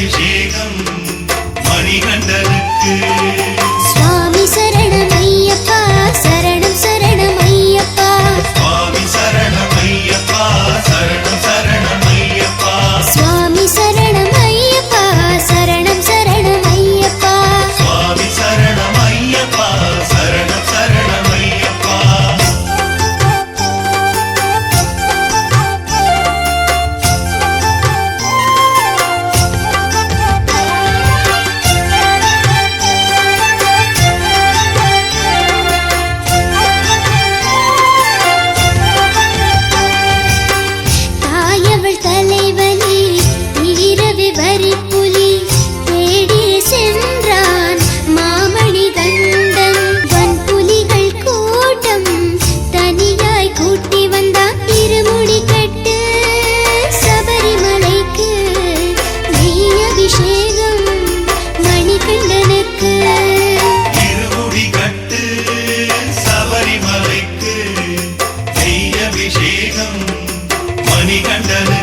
அபிஷேகம் மணிகண்டனுக்கு. கனி கண்டது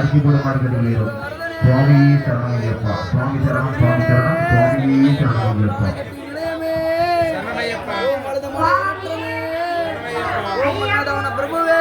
ಯಾರಿಗೂ ಕೂಡ ಮಾಡ್ಕೊಂಡಿದ್ದೀರೋ ಸ್ವಾಮಿ ಶರಣಯ್ಯಪ್ಪ ಸ್ವಾಮಿ ಶರಣ ಸ್ವಾಮಿ ಶರಣ ಸ್ವಾಮಿ ಶರಣಯ್ಯಪ್ಪ ಪ್ರಭುವೇ